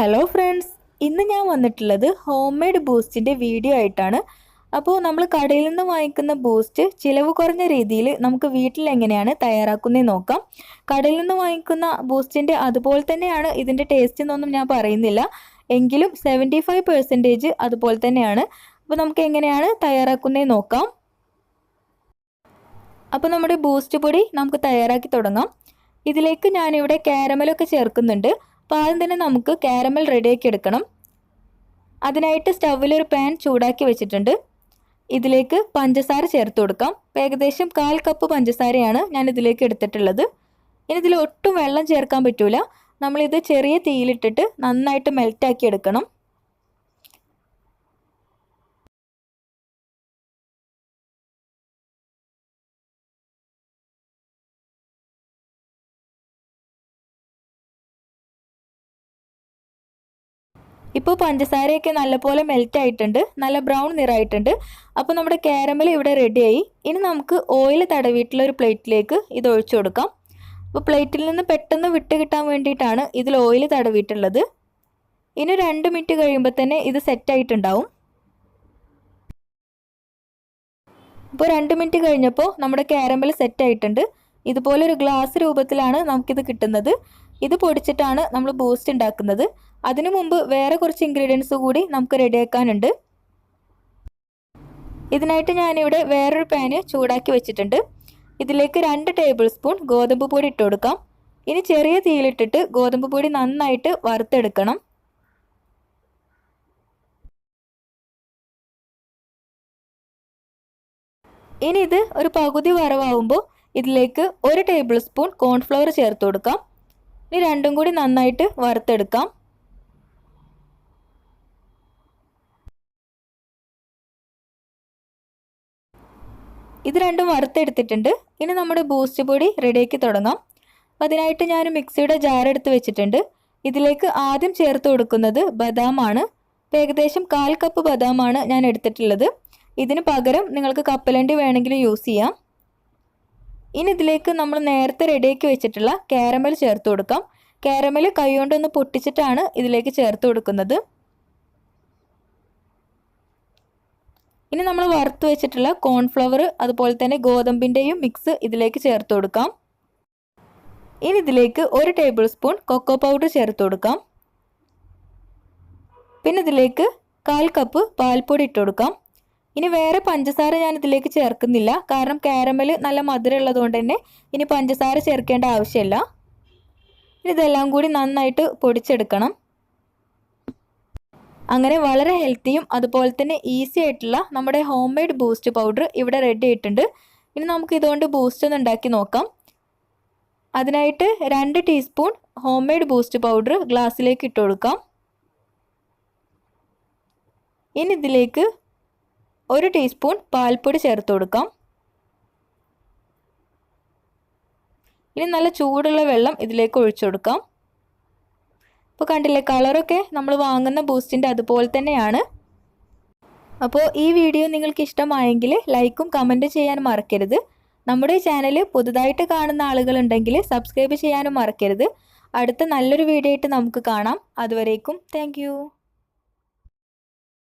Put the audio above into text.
Hello friends ഇന്ന് ഞാൻ വന്നിട്ടുള്ളത് ഹോം മെയ്ഡ് ബൂസ്റ്റിന്റെ വീഡിയോ ആയിട്ടാണ്. അപ്പോൾ നമ്മൾ കടയിൽ നിന്ന് വാങ്ങിക്കുന്ന ബൂസ്റ്റ് ചിലവ് കുറഞ്ഞ രീതിയിൽ നമുക്ക് വീട്ടിൽ എങ്ങനെയാണ് തയ്യാറാക്കുന്നത് നോക്കാം. കടയിൽ നിന്ന് വാങ്ങിക്കുന്ന ബൂസ്റ്റിന്റെ അതുപോലെ തന്നെയാണ് ഇതിന്റെ ടേസ്റ്റ് എന്നൊന്നും ഞാൻ പറയുന്നില്ല. എങ്കിലും സെവന്റി ഫൈവ് പെർസെന്റേജ് അതുപോലെ തന്നെയാണ്. അപ്പോൾ നമുക്ക് എങ്ങനെയാണ് തയ്യാറാക്കുന്നത് നോക്കാം. അപ്പോൾ നമ്മുടെ ബൂസ്റ്റ് പൊടി നമുക്ക് തയ്യാറാക്കി തുടങ്ങാം. ഇതിലേക്ക് ഞാനിവിടെ കാരമലൊക്കെ ചേർക്കുന്നുണ്ട്. അപ്പോൾ ആദ്യം തന്നെ നമുക്ക് കാരമൽ റെഡിയാക്കി എടുക്കണം. അതിനായിട്ട് സ്റ്റൗവിലൊരു പാൻ ചൂടാക്കി വെച്ചിട്ടുണ്ട്. ഇതിലേക്ക് പഞ്ചസാര ചേർത്ത് കൊടുക്കാം. ഏകദേശം കാൽ കപ്പ് പഞ്ചസാരയാണ് ഞാൻ ഇതിലേക്ക് എടുത്തിട്ടുള്ളത്. ഇനി ഇതിൽ ഒട്ടും വെള്ളം ചേർക്കാൻ പറ്റൂല. നമ്മളിത് ചെറിയ തീയിലിട്ടിട്ട് നന്നായിട്ട് മെൽറ്റാക്കി എടുക്കണം. ഇപ്പോൾ പഞ്ചസാരയൊക്കെ നല്ലപോലെ മെൽറ്റ് ആയിട്ടുണ്ട്. നല്ല ബ്രൗൺ നിറായിട്ടുണ്ട്. അപ്പോൾ നമ്മുടെ കാരമൽ ഇവിടെ റെഡിയായി ഇനി നമുക്ക് ഓയിൽ തടവിയിട്ടുള്ള ഒരു പ്ലേറ്റിലേക്ക് ഇത് ഒഴിച്ചു കൊടുക്കാം. അപ്പോൾ പ്ലേറ്റിൽ നിന്ന് പെട്ടെന്ന് വിട്ട് കിട്ടാൻ വേണ്ടിയിട്ടാണ് ഇതിൽ ഓയിൽ തടവിയിട്ടുള്ളത്. ഇനി രണ്ട് മിനിറ്റ് കഴിയുമ്പോൾ തന്നെ ഇത് സെറ്റായിട്ടുണ്ടാവും അപ്പോൾ രണ്ട് മിനിറ്റ് കഴിഞ്ഞപ്പോൾ നമ്മുടെ കാരമൽ സെറ്റായിട്ടുണ്ട് ഇതുപോലെ ഒരു ഗ്ലാസ് രൂപത്തിലാണ് നമുക്കിത് കിട്ടുന്നത്. ഇത് പൊടിച്ചിട്ടാണ് നമ്മൾ ബൂസ്റ്റ് ഉണ്ടാക്കുന്നത്. അതിനു മുമ്പ് വേറെ കുറച്ച് ഇൻഗ്രീഡിയൻസ് കൂടി നമുക്ക് റെഡിയാക്കാനുണ്ട് ഇതിനായിട്ട് ഞാനിവിടെ വേറൊരു പാന് ചൂടാക്കി വെച്ചിട്ടുണ്ട്. ഇതിലേക്ക് രണ്ട് ടേബിൾ സ്പൂൺ ഗോതമ്പ് പൊടി ഇട്ട് കൊടുക്കാം. ഇനി ചെറിയ തീയിലിട്ടിട്ട് ഗോതമ്പ് പൊടി നന്നായിട്ട് വറുത്തെടുക്കണം. ഇനി ഇത് ഒരു പകുതി വറവാകുമ്പോൾ ഇതിലേക്ക് ഒരു ടേബിൾ സ്പൂൺ കോൺഫ്ലവർ ചേർത്ത് കൊടുക്കാം. ഇനി രണ്ടും കൂടി നന്നായിട്ട് വറുത്തെടുക്കാം. ഇത് രണ്ടും വറുത്തെടുത്തിട്ടുണ്ട്. ഇനി നമ്മുടെ ബൂസ്റ്റ് പൊടി റെഡിയാക്കി തുടങ്ങാം. അതിനായിട്ട് ഞാൻ മിക്സിയുടെ ജാർ എടുത്ത് വെച്ചിട്ടുണ്ട്. ഇതിലേക്ക് ആദ്യം ചേർത്ത് കൊടുക്കുന്നത് ബദാമാണ്. ഏകദേശം കാൽ കപ്പ് ബദാമാണ് ഞാൻ എടുത്തിട്ടുള്ളത്. ഇതിന് പകരം നിങ്ങൾക്ക് കപ്പലണ്ടി വേണമെങ്കിൽ യൂസ് ചെയ്യാം. ഇനി ഇതിലേക്ക് നമ്മൾ നേരത്തെ റെഡിയാക്കി വെച്ചിട്ടുള്ള കാരമൽ ചേർത്ത് കൊടുക്കാം. കാരമൽ കൈകൊണ്ടൊന്ന് പൊട്ടിച്ചിട്ടാണ് ഇതിലേക്ക് ചേർത്ത് കൊടുക്കുന്നത്. ഇനി നമ്മൾ വറുത്ത് വെച്ചിട്ടുള്ള കോൺഫ്ലവർ അതുപോലെ തന്നെ ഗോതമ്പിന്റെയും മിക്സ് ഇതിലേക്ക് ചേർത്ത് കൊടുക്കാം. ഇനി ഇതിലേക്ക് ഒരു ടേബിൾ സ്പൂൺ കൊക്കോ പൗഡർ ചേർത്ത് കൊടുക്കാം. പിന്നെ ഇതിലേക്ക് കാൽ കപ്പ് പാൽപ്പൊടി ഇട്ട് കൊടുക്കാം. ഇനി വേറെ പഞ്ചസാര ഞാൻ ഇതിലേക്ക് ചേർക്കുന്നില്ല. കാരണം കാരമൽ നല്ല മധുരം ഉള്ളതുകൊണ്ട് തന്നെ ഇനി പഞ്ചസാര ചേർക്കേണ്ട ആവശ്യമില്ല. ഇതെല്ലാം കൂടി നന്നായിട്ട് പൊടിച്ചെടുക്കണം. അങ്ങനെ വളരെ ഹെൽത്തിയും അതുപോലെ തന്നെ ഈസി ആയിട്ടുള്ള നമ്മുടെ ഹോം മെയ്ഡ് ബൂസ്റ്റ് പൗഡർ ഇവിടെ റെഡി ആയിട്ടുണ്ട്. ഇനി നമുക്ക് ഇതുകൊണ്ട് ബൂസ്റ്റ് ഒന്ന് ഉണ്ടാക്കി നോക്കാം. അതിനായിട്ട് രണ്ട് teaspoon home made boost powder ഗ്ലാസ്സിലേക്ക് ഇട്ട് കൊടുക്കാം. ഇനി ഇതിലേക്ക് ഒരു ടീസ്പൂൺ പാൽപ്പൊടി ചേർത്ത് കൊടുക്കാം. ഇനി നല്ല ചൂടുള്ള വെള്ളം ഇതിലേക്ക് ഒഴിച്ചു കൊടുക്കാം. അപ്പോൾ കണ്ടില്ലേ കളറൊക്കെ നമ്മൾ വാങ്ങുന്ന ബൂസ്റ്റിന്റെ അതുപോലെ തന്നെയാണ്. അപ്പോൾ ഈ വീഡിയോ നിങ്ങൾക്ക് ഇഷ്ടമായെങ്കിൽ ലൈക്കും കമന്റും ചെയ്യാൻ മറക്കരുത്. നമ്മുടെ ചാനൽ പുതുതായിട്ട് കാണുന്ന ആളുകളുണ്ടെങ്കിൽ സബ്സ്ക്രൈബ് ചെയ്യാനും മറക്കരുത്. അടുത്ത നല്ലൊരു വീഡിയോ ആയിട്ട് നമുക്ക് കാണാം. അതുവരേക്കും താങ്ക്